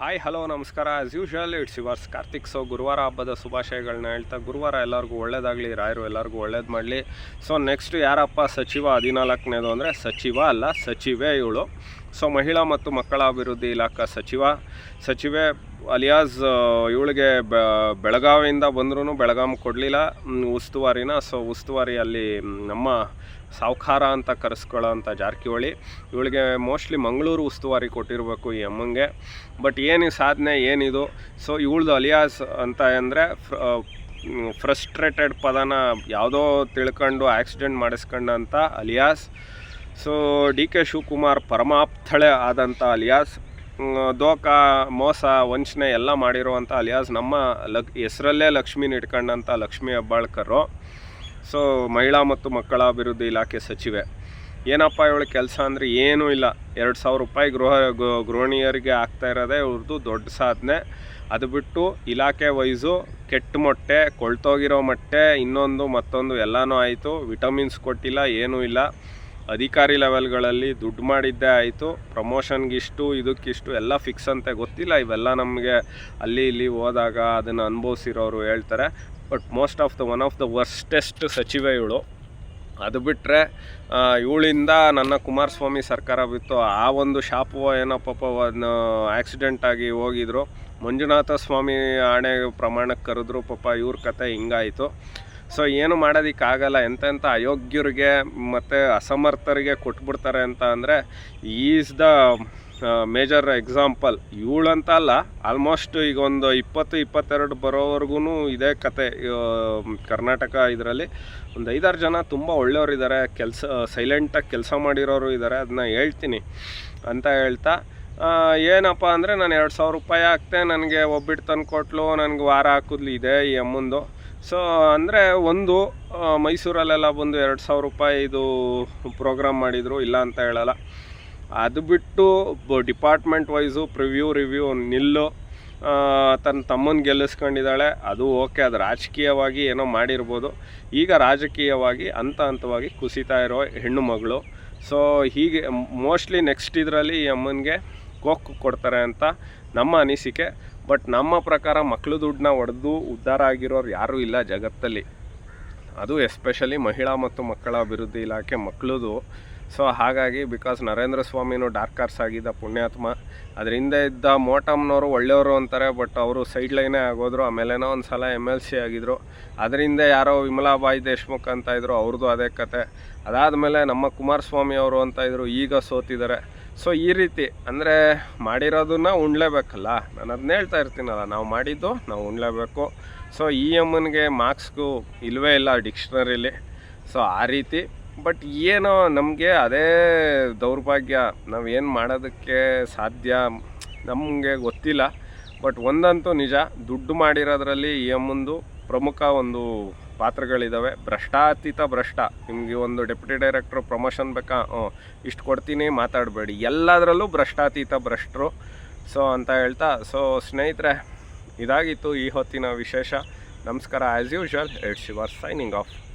Hi hello ನಮಸ್ಕಾರ. As usual it's yours Karthik so ಗುರುವಾರ ಹಬ್ಬದ ಶುಭಾಶಯಗಳನ್ನ ಹೇಳ್ತಾ, ಗುರುವಾರ ಎಲ್ಲರಿಗೂ ಒಳ್ಳೇದಾಗಲಿ, ರಾಯರು ಎಲ್ಲರಿಗೂ ಒಳ್ಳೇದು ಮಾಡಲಿ. ಸೊ ನೆಕ್ಸ್ಟ್ ಯಾರಪ್ಪ ಸಚಿವ ಹದಿನಾಲ್ಕನೇದು ಅಂದರೆ ಸಚಿವ ಅಲ್ಲ, ಸಚಿವೆ ಇವಳು. ಸೊ ಮಹಿಳಾ ಮತ್ತು ಮಕ್ಕಳ ಅಭಿವೃದ್ಧಿ ಇಲಾಖಾ ಸಚಿವ. ಸಚಿವೆ ಅಲಿಯಾಸ್ ಇವಳಿಗೆ ಬೆಳಗಾವಿಯಿಂದ ಬಂದ್ರೂ ಬೆಳಗಾಂ ಕೊಡಲಿಲ್ಲ. ಉಸ್ತುವಾರಿನ. ಸೊ, ಉಸ್ತುವಾರಿ ಅಲ್ಲಿ ನಮ್ಮ ಸಾವುಕಾರ ಅಂತ ಕರೆಸ್ಕೊಳ್ಳೋ ಅಂಥ ಜಾರಕಿಹೊಳಿ. ಇವಳಿಗೆ ಮೋಸ್ಟ್ಲಿ ಮಂಗಳೂರು ಉಸ್ತುವಾರಿ ಕೊಟ್ಟಿರಬೇಕು ಈ ಅಮ್ಮಂಗೆ. ಬಟ್ ಏನು ಸಾಧನೆ, ಏನಿದು? ಸೊ, ಇವಳ್ದು ಅಲಿಯಾಸ್ ಅಂತ ಅಂದರೆ ಫ್ರಸ್ಟ್ರೇಟೆಡ್ ಪದನ ಯಾವುದೋ ತಿಳ್ಕೊಂಡು accident ಮಾಡಿಸ್ಕೊಂಡಂಥ alias. So, D K Shivakumar ಪರಮಾಪ್ತಳೆ ಆದಂಥ ಅಲಿಯಾಸ್. ದೋಖ, ಮೋಸ, ವಂಚನೆ ಎಲ್ಲ ಮಾಡಿರುವಂಥ ಅಲಿಯಾಸ್ ನಮ್ಮ ಲಕ್, ಹೆಸರಲ್ಲೇ ಲಕ್ಷ್ಮಿನ ಇಟ್ಕೊಂಡಂಥ ಲಕ್ಷ್ಮೀ ಹೆಬ್ಬಾಳ್ಕರು. ಸೊ ಮಹಿಳಾ ಮತ್ತು ಮಕ್ಕಳ ಅಭಿವೃದ್ಧಿ ಇಲಾಖೆ ಸಚಿವೆ. ಏನಪ್ಪ ಇವಳ ಕೆಲಸ ಅಂದರೆ ಏನೂ ಇಲ್ಲ. ಎರಡು ಸಾವಿರ ರೂಪಾಯಿ ಗೃಹ ಗೃಹಿಣಿಯರಿಗೆ ಆಗ್ತಾ ಇರೋದೇ ಇವ್ರದ್ದು ದೊಡ್ಡ ಸಾಧನೆ. ಅದು ಬಿಟ್ಟು ಇಲಾಖೆ ವೈಸು ಕೆಟ್ಟ ಮೊಟ್ಟೆ, ಕೊಳ್ತೋಗಿರೋ ಮೊಟ್ಟೆ, ಇನ್ನೊಂದು ಮತ್ತೊಂದು ಎಲ್ಲನೂ ಆಯಿತು. ವಿಟಮಿನ್ಸ್ ಕೊಟ್ಟಿಲ್ಲ, ಏನೂ ಇಲ್ಲ. ಅಧಿಕಾರಿ ಲೆವೆಲ್ಗಳಲ್ಲಿ ದುಡ್ಡು ಮಾಡಿದ್ದೇ ಆಯಿತು, ಪ್ರಮೋಷನ್ಗಿಷ್ಟು, ಇದಕ್ಕಿಷ್ಟು ಎಲ್ಲ ಫಿಕ್ಸ್ ಅಂತ ಗೊತ್ತಿಲ್ಲ. ಇವೆಲ್ಲ ನಮಗೆ ಅಲ್ಲಿ ಇಲ್ಲಿ ಹೋದಾಗ ಅದನ್ನು ಅನುಭವಿಸಿರೋರು ಹೇಳ್ತಾರೆ. But most of the one of the worstest ಸಚಿವೆ ಇವಳು. ಅದು ಬಿಟ್ಟರೆ ಇವಳಿಂದ ನನ್ನ ಕುಮಾರಸ್ವಾಮಿ ಸರ್ಕಾರ ಬಿತ್ತು. ಆ ಒಂದು ಶಾಪು ಏನೋ ಪಾಪ ಒಂದು ಆಕ್ಸಿಡೆಂಟ್ ಆಗಿ ಹೋಗಿದ್ರು. ಮಂಜುನಾಥ ಸ್ವಾಮಿ ಆಣೆ ಪ್ರಮಾಣಕ್ಕೆ ಕರೆದ್ರು. ಪಾಪ ಇವ್ರ ಕತೆ ಹಿಂಗಾಯಿತು. ಸೊ ಏನು ಮಾಡೋದಕ್ಕಾಗಲ್ಲ ಎಂತೆಂಥ ಅಯೋಗ್ಯರಿಗೆ ಮತ್ತು ಅಸಮರ್ಥರಿಗೆ ಕೊಟ್ಬಿಡ್ತಾರೆ ಅಂತ ಅಂದರೆ ಈಸ್ ದ ಮೇಜರ್ ಎಕ್ಸಾಂಪಲ್ ಇವಳಂತ ಅಲ್ಲ ಆಲ್ಮೋಸ್ಟ್ ಈಗ ಒಂದು ಇಪ್ಪತ್ತು, ಇಪ್ಪತ್ತೆರಡು ಬರೋವರೆಗೂ ಇದೇ ಕತೆ ಕರ್ನಾಟಕ ಇದರಲ್ಲಿ. ಒಂದು ಐದಾರು ಜನ ತುಂಬ ಒಳ್ಳೆಯವರಿದ್ದಾರೆ ಕೆಲಸ ಸೈಲೆಂಟಾಗಿ ಕೆಲಸ ಮಾಡಿರೋರು ಇದ್ದಾರೆ ಅದನ್ನ ಹೇಳ್ತೀನಿ ಅಂತ ಹೇಳ್ತಾ ಏನಪ್ಪ ಅಂದರೆ ನಾನು ಎರಡು ಸಾವಿರ ರೂಪಾಯಿ ಹಾಕ್ತೆ, ನನಗೆ ಒಬ್ಬಿಟ್ಟು ತಂದು ಕೊಟ್ಲು ನನಗೆ ವಾರ ಹಾಕಿದ್ಲು, ಇದೆ ಈ ಅಮ್ಮಂದು. ಸೊ ಅಂದರೆ ಒಂದು ಮೈಸೂರಲ್ಲೆಲ್ಲ ಬಂದು ಎರಡು ಸಾವಿರ ರೂಪಾಯಿ ಇದು ಪ್ರೋಗ್ರಾಮ್ ಮಾಡಿದರು, ಇಲ್ಲ ಅಂತ ಹೇಳಲ್ಲ. ಅದು ಬಿಟ್ಟು ಡಿಪಾರ್ಟ್ಮೆಂಟ್ ವೈಸು ಪ್ರಿವ್ಯೂ ರಿವ್ಯೂ ನಿಲ್ಲು. ತನ್ನ ತಮ್ಮನ ಗೆಲ್ಲಿಸ್ಕೊಂಡಿದ್ದಾಳೆ. ಅದು ಓಕೆ ಅದು ರಾಜಕೀಯವಾಗಿ ಏನೋ ಮಾಡಿರ್ಬೋದು. ಈಗ ರಾಜಕೀಯವಾಗಿ ಹಂತ ಹಂತವಾಗಿ ಕುಸಿತಾ ಇರೋ ಹೆಣ್ಣು ಮಗಳು. ಸೊ ಹೀಗೆ ಮೋಸ್ಟ್ಲಿ ನೆಕ್ಸ್ಟ್ ಇದರಲ್ಲಿ ಈ ಅಮ್ಮನಿಗೆ ಕೊಕ್ಕು ಕೊಡ್ತಾರೆ ಅಂತ ನಮ್ಮ ಅನಿಸಿಕೆ. ಬಟ್ ನಮ್ಮ ಪ್ರಕಾರ ಮಕ್ಕಳು ದುಡ್ಡನ್ನ ಒಡೆದು ಉದ್ಧಾರ ಆಗಿರೋರು ಯಾರೂ ಇಲ್ಲ ಜಗತ್ತಲ್ಲಿ. ಅದು ಎಸ್ಪೆಷಲಿ ಮಹಿಳಾ ಮತ್ತು ಮಕ್ಕಳ ಅಭಿವೃದ್ಧಿ ಇಲಾಖೆ ಮಕ್ಕಳದು ಸೊ ಹಾಗಾಗಿ ಬಿಕಾಸ್ ನರೇಂದ್ರ ಸ್ವಾಮಿನೂ ಡಾರ್ಕರ್ಸ್ ಆಗಿದ್ದ ಪುಣ್ಯಾತ್ಮ, ಅದರಿಂದ ಇದ್ದ ಮೋಟಮ್ನವರು ಒಳ್ಳೆಯವರು ಅಂತಾರೆ ಬಟ್ ಅವರು ಸೈಡ್ ಲೈನೇ ಆಗೋದ್ರು, ಆಮೇಲೇನೋ ಒಂದು ಸಲ ಎಂ ಎಲ್ ಸಿ ಆಗಿದ್ರು. ಅದರಿಂದ ಯಾರೋ ವಿಮಲಾಬಾಯಿ ದೇಶ್ಮುಖ್ ಅಂತ ಇದ್ದರು ಅವ್ರದ್ದು ಅದೇ ಕತೆ. ಅದಾದಮೇಲೆ ನಮ್ಮ ಕುಮಾರಸ್ವಾಮಿ ಅವರು ಅಂತ ಇದ್ದರು ಈಗ ಸೋತಿದ್ದಾರೆ ಸೊ ಈ ರೀತಿ, ಅಂದರೆ ಮಾಡಿರೋದನ್ನ ಉಣ್ಲೇಬೇಕಲ್ಲ? ನಾನು ಅದನ್ನ ಹೇಳ್ತಾ ಇರ್ತೀನಲ್ಲ, ನಾವು ಮಾಡಿದ್ದು ನಾವು ಉಣ್ಲೇಬೇಕು. ಸೊ ಇ ಎಮ್ಮನ್ಗೆ ಮಾರ್ಕ್ಸ್ಗೂ ಇಲ್ಲವೇ ಇಲ್ಲ ಡಿಕ್ಷನರಿಲಿ. ಸೊ ಆ ರೀತಿ. ಬಟ್ ಏನೋ ನಮಗೆ ಅದೇ ದೌರ್ಭಾಗ್ಯ, ನಾವು ಏನು ಮಾಡೋದಕ್ಕೆ ಸಾಧ್ಯ ನಮಗೆ ಗೊತ್ತಿಲ್ಲ. ಬಟ್ ಒಂದಂತೂ ನಿಜ, ದುಡ್ಡು ಮಾಡಿರೋದ್ರಲ್ಲಿ ಇ ಎಮ್ಮಂದು ಪ್ರಮುಖ ಒಂದು ಪಾತ್ರಗಳಿದ್ದಾವೆ ಭ್ರಷ್ಟಾತೀತ ಭ್ರಷ್ಟ. ನಿಮಗೆ ಒಂದು ಡೆಪ್ಯೂಟಿ ಡೈರೆಕ್ಟ್ರು ಪ್ರಮೋಷನ್ ಬೇಕಾ? ಹ್ಞೂ. ಇಷ್ಟು ಕೊಡ್ತೀನಿ, ಮಾತಾಡಬೇಡಿ. ಎಲ್ಲದರಲ್ಲೂ ಭ್ರಷ್ಟಾತೀತ ಭ್ರಷ್ಟರು. ಸೊ, ಅಂತ ಹೇಳ್ತಾ, ಸೊ, ಸ್ನೇಹಿತರೆ, ಇದಾಗಿತ್ತು ಈ ಹೊತ್ತಿನ ವಿಶೇಷ. ನಮಸ್ಕಾರ as usual it's your signing off